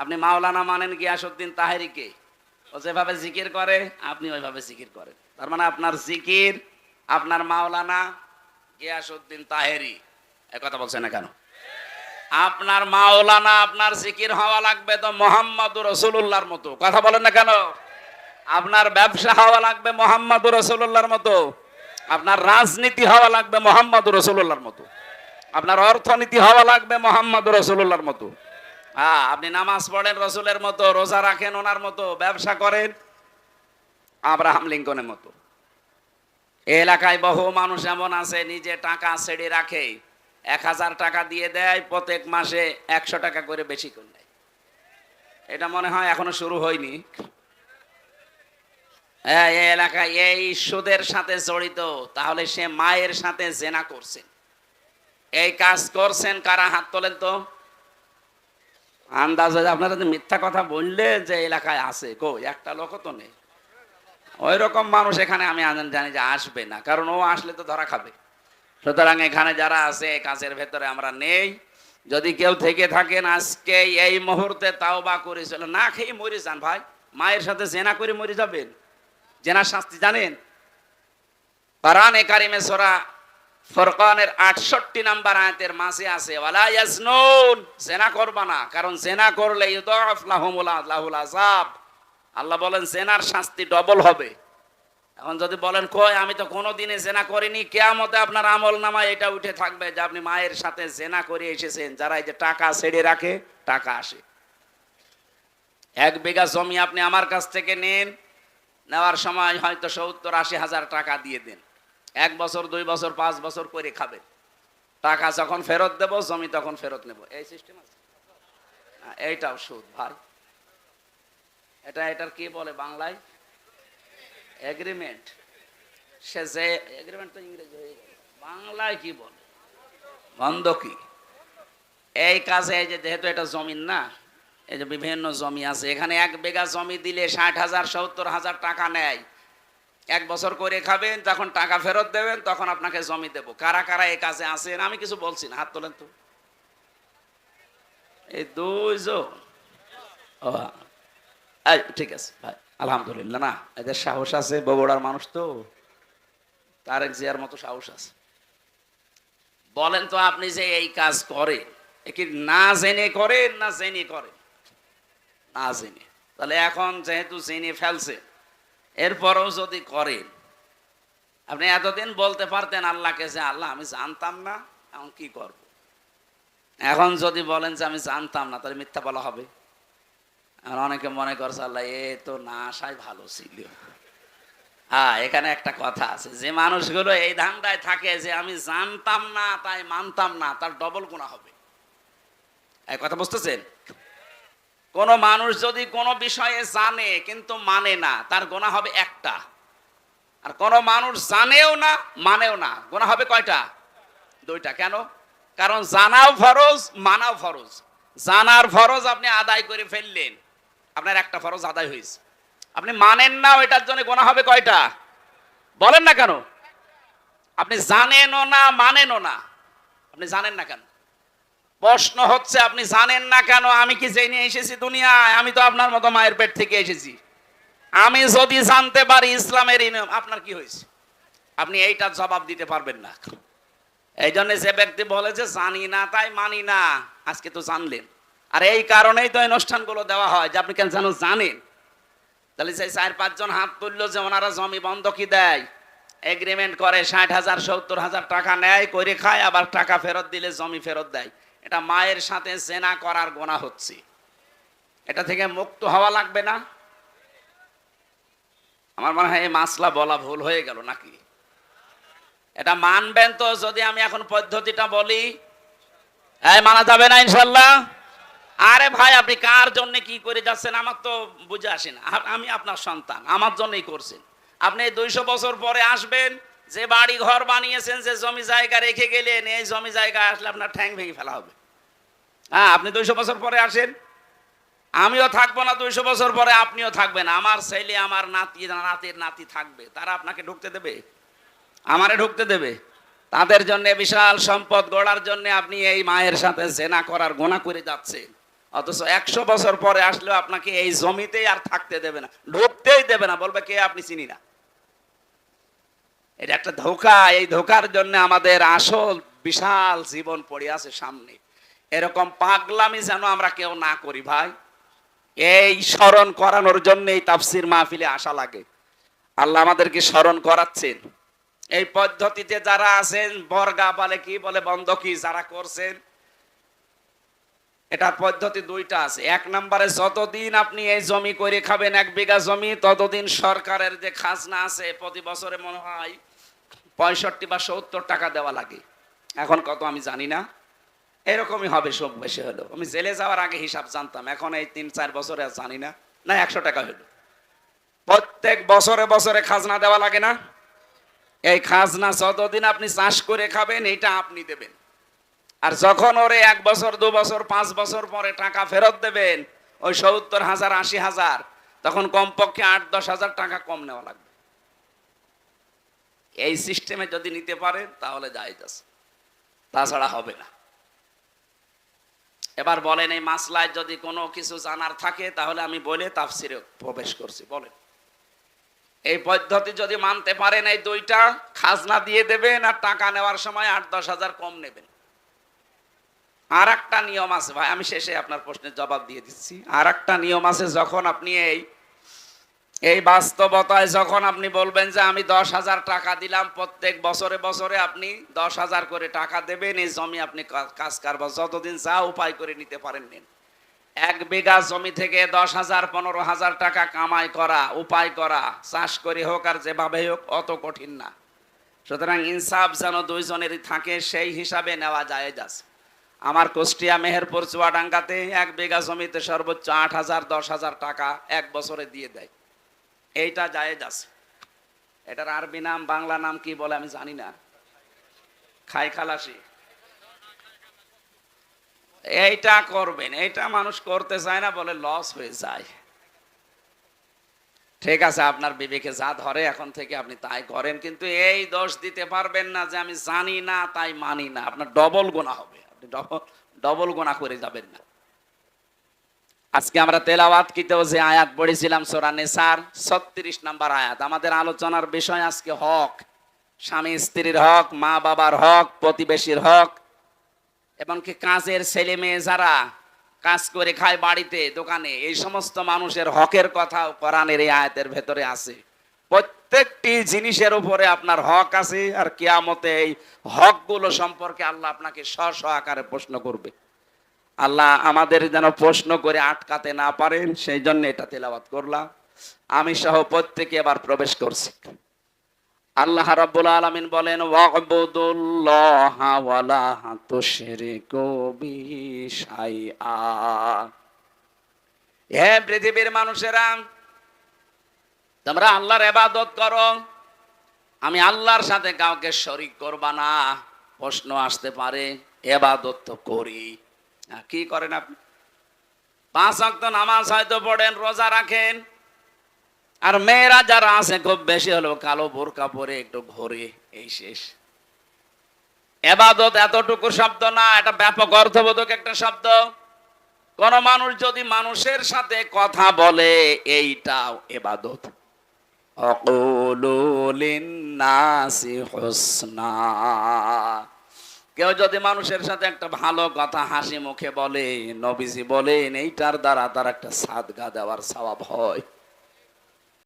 আপনি মাওলানা মানেন গিয়াসুদ্দিন তাহেরিকে। ও যেভাবে জিকির করে, আপনি ওইভাবে জিকির করেন। তার মানে আপনার জিকির, আপনার মাওলানা গিয়াসুদ্দিন তাহেরি। কথা বলছেন না কেন? আপনার মাওলানা, আপনার জিকির হওয়া লাগবে তো মোহাম্মদ রসুল্লাহর মতো। কথা বলেন না কেন? আপনার ব্যবসা হওয়া লাগবে মোহাম্মদ রসুল্লাহর মতো। আপনার রাজনীতি হওয়া লাগবে মোহাম্মদ রসুল্লাহর মতো। আপনার অর্থনীতি হওয়া লাগবে মোহাম্মদ রসুল্লাহর মতো। হ্যাঁ আপনি নামাজ পড়েন রসুলের মতো রোজা রাখেন ওনার মতো ব্যবসা করেন আব্রাহাম লিঙ্কনের মতো। এলাকায় বহু মানুষ এমন আছে নিজে টাকা ছেড়ে রাখে এক হাজার টাকা দিয়ে দেয় প্রত্যেক মাসে একশো টাকা করে বেশি করে নেয়। এটা মনে হয় এখনও শুরু হয়নি। হ্যাঁ, এই এলাকায় এই সুদের সাথে জড়িত তাহলে সে মায়ের সাথে জেনা করছেন। এই কাজ করছেন কারা? হাত তোলেন তো। আন্দাজে আপনারা যে মিথ্যা কথা বললে যে এলাকায় আছে কো একটা লোক তো নেই। ওই রকম মানুষ এখানে আমি জানি যে আসবে না, কারণ ও আসলে তো ধরা খাবে। সুতরাং এখানে যারা আছে কাজের ভেতরে আমরা নেই। যদি কেউ থেকে থাকেন আজকে, এই মুহূর্তে তাও বা করেছিল না খেয়ে মরে যান ভাই। মায়ের সাথে জেনা করে মরে যাবেন। জেনার শাস্তি জানেন? কোরআনে কারিমে সোরা ফরকানের আটষট্টি নাম্বার আয়াতের মাঝে আছে, ওয়ালা করবা না, কারণ জেনা করলে আল্লাহ বলেন, জেনার শাস্তি ডবল হবে। এখন যদি বলেন, কই, আমি তো কোনো দিনে জেনা করিনি, কেয়ামতে আপনার আমল নামা এটা উঠে থাকবে যে আপনি মায়ের সাথে জেনা করে এসেছেন, যারা এই যে টাকা ছেড়ে রাখে, টাকা আসে। এক বিঘা জমি আপনি আমার কাছ থেকে নেন, নেওয়ার সময় হয়তো সত্তর আশি হাজার টাকা দিয়ে দেন। এক বছর দুই বছর পাঁচ বছর করে খাবে। টাকা যখন ফেরত দেব জমি তখন ফেরত নেব। এই সিস্টেম আছে? না, এইটাও সুদ ভাই। এটা এটার কি বলে বাংলায়? এগ্রিমেন্ট সে যে এগ্রিমেন্ট তো ইংরেজি হয়ে গেল। বাংলায় কি বলে? বন্ধ কি? এই কাজে এই যে যেহেতু এটা জমিন না এই যে বিভিন্ন জমি আছে এখানে এক বিঘা জমি দিলে ষাট হাজার সত্তর হাজার টাকা নেয়। এক বছর করে খাবেন তখন টাকা ফেরত দেবেন, তখন আপনাকে জমি দেব। কারা কারা এই কাজে আছেন আমি কিছু বলছি না, হাত তোলেন তো। এই দুইজন। ঠিক আছে, ভাই, আলহামদুলিল্লাহ। না, এদের সাহস আছে, বগুড়ার মানুষ তো। তারেক জিয়ার মতো সাহস আছে। বলেন তো আপনি যে এই কাজ করেন এ কি না জেনে করেন না জেনে করেন? না জেনে। তাহলে এখন যেহেতু জেনে ফেলছে এরপরেও যদি করেন আপনি এতদিন বলতে পারতেন আল্লাহকে যে, আল্লাহ, আমি জানতাম না, এখন কি করব? এখন যদি বলেন যে, আমি জানতাম না তাহলে মিথ্যা বলা হবে। আর অনেকে মনে করছে, আল্লাহ, এ তো না আসাই ভালো ছিল। হ্যাঁ এখানে একটা কথা আছে, যে মানুষগুলো এই ধান্দায় থাকে যে, আমি জানতাম না, তাই মানতাম না তার ডবল গুণা হবে। কথা বুঝতেছেন? কোন মানুষ যদি কোনো বিষয়ে জানে, কিন্তু মানে না, তার গোনা হবে একটা। আর কোন মানুষ জানেও না, মানেও না। গোনা হবে কয়টা? দুইটা। কেন? কারণ জানাও ফরজ, মানাও ফরজ। জানার ফরজ আপনি আদায় করে ফেললেন। আপনার একটা ফরজ আদায় হয়েছে। আপনি মানেন না, ওইটার জন্য গোনা হবে কয়টা? বলেন না কেন? আপনি জানেনও না, মানেনও না। আপনি জানেন না কেন? প্রশ্ন হচ্ছে, আপনি জানেন না কেন? আমি কি জেনে এসেছি দুনিয়ায়? আমি তো আপনার মতো মায়ের পেট থেকে এসেছি। আমি যদি জানতে পারি ইসলামের এই নিয়ম আপনার কি হয়েছে? আপনি এইটা জবাব দিতে পারবেন না। এই জন্য যে ব্যক্তি বলে যে, জানি না, তাই মানি না। আজকে তো জানলেন। আর এই কারণেই তো অনুষ্ঠানগুলো দেওয়া হয়, যে আপনি কেন যেন জানেন? তাহলে সেই চার, পাঁচজন হাত তুললো যে ওনারা জমি বন্ধকি দেয়। এগ্রিমেন্ট করে ষাট হাজার, সত্তর হাজার টাকা নেয় করে খায়, আবার টাকা ফেরত দিলে জমি ফেরত দেয়। এটা মায়ের সাথে জেনা করার গোনা হচ্ছে। এটা থেকে মুক্ত হওয়া লাগবে না? আমার মনে হয় এই মাসলা বলা ভুল হয়ে গেল নাকি? এটা মানবেন তো যদি আমি এখন পদ্ধতিটা বলি। এই মানা যাবে না ইনশাল্লাহ। আরে ভাই, আপনি কার জন্য কি করে যাচ্ছেন আমার তো বুঝে আসে না। আ- আমি আপনার সন্তান, আমার জন্যই করছেন। আপনি দুইশো বছর পরে আসবেন, যে বাড়ি ঘর বানিয়েছেন, যে জমি জায়গা রেখে গেলেন, এই জমি জায়গা আসলে আপনার ঠ্যাং ভেঙে ফেলা হবে। হ্যাঁ আপনি দুইশো বছর পরে আসেন। আমিও থাকব না দুইশো বছর পরে, আপনিও থাকবেন। আমার ছেলে, আমার নাতি, নাতির নাতি থাকবে। তারা আপনাকে ঢুকতে দেবে? আমারে ঢুকতে দেবে? তাদের জন্য বিশাল সম্পদ গড়ার জন্য আপনি এই মায়ের সাথে জেনা করার গোনা করে যাচ্ছেন। অথচ একশো বছর পরে আসলেও আপনাকে এই জমিতেই আর থাকতে দেবে না, ঢুকতেই দেবে না। বলবে কে আপনি চিনি না? এটা একটা ধোকা। এই ধোকার জন্য আমাদের আসল, বিশাল জীবন পড়ে আছে সামনে। এরকম পাগলামি যেন আমরা কেউ না করি, ভাই। এই স্মরণ করানোর জন্য এই তাফসির মাহফিলে আসা লাগে। আল্লাহ আমাদেরকে স্মরণ করাচ্ছেন। এই পদ্ধতিতে যারা আছেন, বর্গা বলে কি বলে, বন্ধ কি যারা করছেন, এটার পদ্ধতি দুইটা আছে। এক নম্বরে, যতদিন আপনি এই জমি করে খাবেন, এক বিঘা জমি, ততদিন সরকারের যে খাজনা আছে, প্রতি বছরে মনে হয় পঁয়ষট্টি বা সত্তর টাকা দেওয়া লাগে। এখন কত আমি জানি না। এরকমই হবে সব বেশি হলো। আমি জেলে যাওয়ার আগে হিসাব জানতাম, এখন এই তিন চার বছরে জানি না। না, একশো টাকা হলো। প্রত্যেক বছরে বছরে খাজনা দেওয়া লাগে না। এই খাজনা যতদিন আপনি চাষ করে খাবেন, এটা আপনি দেবেন। আর যখন ওরে এক বছর, দু বছর, পাঁচ বছর পরে টাকা ফেরত দেবেন, ওই সত্তর হাজার, আশি হাজার, তখন কমপক্ষে আট, দশ হাজার টাকা কম নেওয়া লাগবে। এই সিস্টেমে যদি নিতে পারেন, তাহলে যাই আছে তাছাড়া হবে না। এবার বলেন, এই মাসলায় যদি কোনো কিছু জানার থাকে, তাহলে আমি বলে তাফসিরে প্রবেশ করছি, বলেন। এই পদ্ধতি যদি মানতে পারেন, এই দুইটা খাজনা দিয়ে দেবেন আর টাকা নেওয়ার সময় আট দশ হাজার কম নেবেন। আর একটা নিয়ম আছে, ভাই, আমি শেষে আপনার প্রশ্নের জবাব দিয়ে দিচ্ছি। আর একটা নিয়ম আছে, যখন আপনি এই এই বাস্তবতায় যখন আপনি বলবেন যে আমি দশ হাজার টাকা দিলাম, প্রত্যেক বছরে বছরে আপনি দশ হাজার করে টাকা দেবেন, এই জমি আপনি কাজ কারবার যতদিন যা উপায় করে নিতে পারেন নিন। এক বিঘা জমি থেকে দশ হাজার, পনেরো হাজার টাকা কামাই করা, উপায় করা, চাষ করে হোক আর যেভাবে হোক, অত কঠিন না। সুতরাং ইনসাফ যেন দুইজনেরই থাকে, সেই হিসাবে নেওয়া যায় যাচ্ছে আমার কুষ্টিয়া মেহেরপুর চুয়াডাঙ্গাতে এক বিঘা জমিতে সর্বোচ্চ আট হাজার, দশ হাজার টাকা এক বছরে দিয়ে দেয়। এইটা জায়েজ আছে। এটার আরবি নাম, বাংলা নাম কি বলে আমি জানি না। খাই খালাসি। এইটা করবেন, এইটা মানুষ করতে চায় না বলে লস হয়ে যায়। ঠিক আছে, আপনার বিবেকে যা ধরে এখন থেকে আপনি তাই করেন, কিন্তু এই দোষ দিতে পারবেন না যে আমি জানি না, তাই মানি না। আপনার ডবল গোনা হবে। আপনি ডবল ডবল গোনা করে যাবেন না। আজকে আমরা তেলাওয়াত কিতেও যে আয়াত পড়েছিলাম সোরা নেসার, ছত্রিশ নাম্বার আয়াত। আমাদের আলোচনার বিষয় আজকে হক। স্বামী স্ত্রীর হক, মা বাবার হক, প্রতিবেশীর হক এবং কি কাজের ছেলে মেয়ে যারা কাজ করে খায় বাড়িতে, দোকানে, এই সমস্ত মানুষের হকের কথা কোরআনের এই আয়াতের ভেতরে আছে। প্রত্যেকটি জিনিসের উপরে আপনার হক আছে, আর কিয়ামতে এই হকগুলো সম্পর্কে আল্লাহ আপনাকে স্ব আকারে প্রশ্ন করবে। আল্লাহ আমাদের যেন প্রশ্ন করে আটকাতে না পারেন, সেই জন্য এটা তেলাওয়াত করলাম। আমি সহ প্রত্যেকে এবার প্রবেশ করছি। আল্লাহ রাব্বুল আলামিন বলেন পৃথিবীর মানুষেরা, তোমরা আল্লাহর ইবাদত করো। আমি আল্লাহর সাথে কাউকে শরিক করবা না, প্রশ্ন আসতে পারে এবাদত তো করি। কি করেন আপনি? পাঁচ অক্ত নামাজ হয়তো পড়েন, রোজা রাখেন। আর মেয়েরা যারা আছে, খুব বেশি হলো কালো বোরকা পরে একটু ঘোরে, এই শেষ। এবাদত এতটুকু শব্দ না, এটা ব্যাপক অর্থবোধক একটা শব্দ। কোন মানুষ যদি মানুষের সাথে কথা বলে, এইটাও এবাদত। অকুলু লিন্নাসি হুসনা। কেউ যদি মানুষের সাথে একটা ভালো কথা হাসি মুখে বলে, নবীজি বলেন, এইটার দ্বারা তার একটা সাদগা দেওয়ার স্বভাব হয়।